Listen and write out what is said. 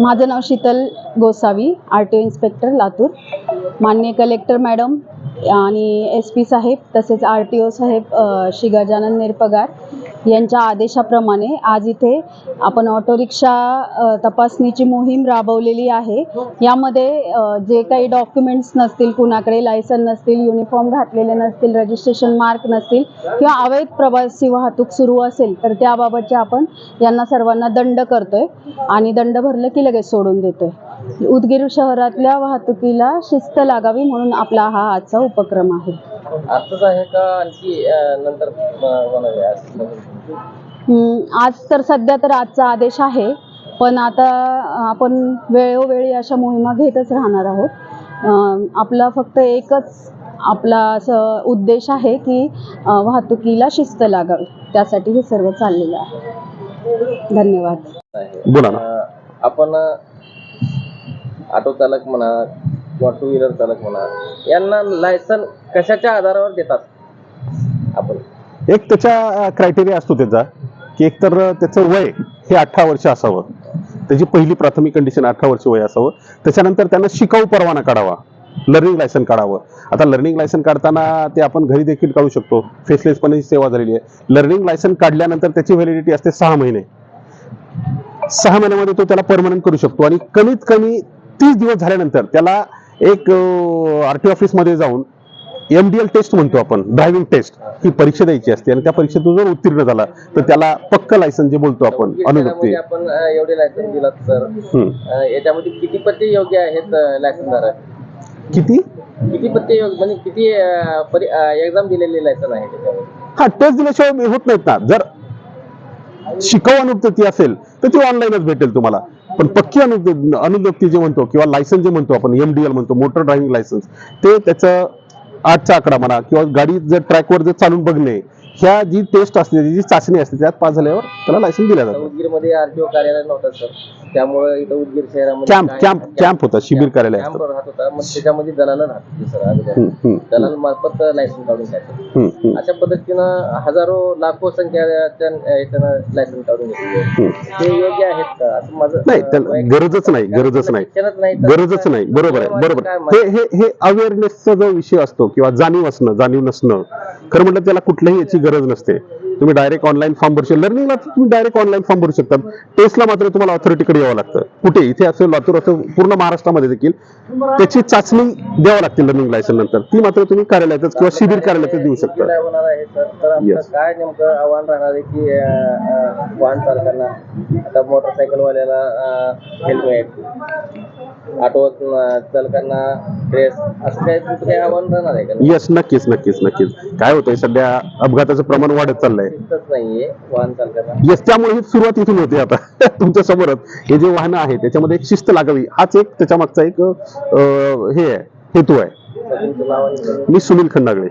माझं नाव Sheetal Gosavi R T O inspector Latur. मान्य collector madam आणि एस पी साहेब तसेच आर टी ओ साहेब श्री गजानन निरपगार. यांच्या आदेशाप्रमाणे आज इथे आपण ऑटो रिक्षा तपासणीची मोहीम राबवलेली आहे. यामध्ये जे काही डॉक्युमेंट्स नसतील कुणाकडे लायसन नसतील युनिफॉर्म घातलेले नसतील रजिस्ट्रेशन मार्क नसतील किंवा अवैध प्रवासी वाहतूक सुरू असेल तर त्याबाबतचे आपण यांना सर्वांना दंड करतोय आणि दंड भरलं की लगेच सोडून देतोय. उदगीर शहरातल्या वाहतुकीला शिस्त लागावी म्हणून आपला हा आजचा उपक्रम आहे. आजच आहे का आणखी अं, नंतर अं, होणार आहे आज? तर सध्या तर आजचा आदेश आहे पण आता आपण वेळोवेळी अशा मोहिमा घेतच राहणार आहोत. आपला फक्त एकच आपला असं उद्देश आहे की वाहतुकीला शिस्त लागावी. त्यासाठी हे सर्व चाललेलं आहे. धन्यवाद. बोला आपण ऑटो चालक म्हणा किंवा टू व्हीलर चालक म्हणा यांना लायसन कशाच्या आधारावर देतात? आपण. एक त्याच्या क्रायटेरिया असतो त्याचा की एकतर त्याचं वय हे अठरा वर्ष असावं. त्याची पहिली प्राथमिक कंडिशन अठरा वर्ष वय असावं. त्याच्यानंतर त्यांना शिकाऊ परवाना काढावा. लर्निंग लायसन काढावं. आता लर्निंग लायसन काढताना ते आपण घरी देखील काढू शकतो. फेसलेसपणे सेवा झालेली आहे. लर्निंग लायसन काढल्यानंतर त्याची व्हॅलिडिटी असते सहा महिने. सहा महिन्यामध्ये तो त्याला परमनंट करू शकतो. आणि कमीत कमी तीस दिवस झाल्यानंतर त्याला एक आर टी ऑफिसमध्ये जाऊन एम डी एल टेस्ट म्हणतो आपण ड्रायव्हिंग टेस्ट ही परीक्षा द्यायची असते आणि त्या परीक्षेतून जर उत्तीर्ण झाला तर त्याला पक्क लायसन जे बोलतो आपण शहरामध्ये आपण एवढे लायसन दिलात सर याच्यामध्ये किती पत्ते योग्य आहेत लायसनधारक किती? किती पत्ते योग्य म्हणजे किती एक्झाम दिलेले लायसन आहे हा टेस्ट दिल्याशिवाय होत नाहीत ना. जर शिकाऊ अनुपती असेल तर ती ऑनलाईनच भेटेल तुम्हाला. पण पक्की अनु अनुपती जे म्हणतो किंवा लायसन जे म्हणतो आपण एमडीएल म्हणतो मोटर ड्रायव्हिंग लायसन्स ते त्याचं आठचा आकडा म्हणा किंवा गाडी जर ट्रॅकवर जर चालून बघणे ह्या जी टेस्ट असते जी चाचणी असते त्यात पास झाल्यावर त्याला लायसन दिलं जातं. उदगीरमध्ये आरटीओ कार्यालय नव्हतं सर त्यामुळे इथं उदगीर शहरामध्ये कॅम्प काय- कॅम्प कॅम्प होता शिबिर कार्यालय कॅम्प राहत होता मग त्याच्यामध्ये दलाल राहत होते सर अगोदर हम्म, हम्म, दलाल मार्फत लायसन काढून घ्यायचं. हम्म, हम्म, अशा पद्धतीनं हजारो लाखो संख्याच्या याच्यानं लायसन काढून घेतले. ते योग्य आहेत का? असं माझं नाही अं, त्याला वैयक्तिक- गरजच नाही गरजच नाही. शिक्षणच नाही तर गरजच नाही. बरोबर आहे बरोबर. काय. हे हे हे अवेअरनेसचा जो विषय असतो किंवा जाणीव असणं जाणीव नसणं खरं म्हटलं त्याला कुठल्याही याची गरज नसते. तुम्ही डायरेक्ट ऑनलाईन फॉर्म भरू शकता लर्निंगला तुम्ही डायरेक्ट ऑनलाईन फॉर्म भरू शकता. टेस्टला मात्र तुम्हाला ऑथॉरिटीकडे यावं लागतं. कुठे? इथे असं लातूर असं पूर्ण महाराष्ट्रामध्ये देखील त्याची चाचणी द्यावं लागते लर्निंग लायसन नंतर. ती मात्र तुम्ही कार्यालयातच किंवा शिबिर कार्यालयातच देऊ शकता. काय नेमकं आव्हान राहणार आहे की वाहन चालकांना? आता मोटरसायकल वाल्याला हेल्मेट ऑटो चालकांना ड्रेस आव्हान राहणार आहे का? येस नक्कीच नक्कीच नक्कीच. काय होतंय सध्या अपघाताचं प्रमाण वाढत चाललंय. नाहीये वाहन चालकांना. येस त्यामुळे ही सुरुवात इथून होते आता. तुमच्या समोरच. हे जे वाहनं आहे त्याच्यामध्ये एक शिस्त लागावी. हाच एक त्याच्या मागचा एक अं, हे आहे हेतू आहे. मी सुनील खंडागळे.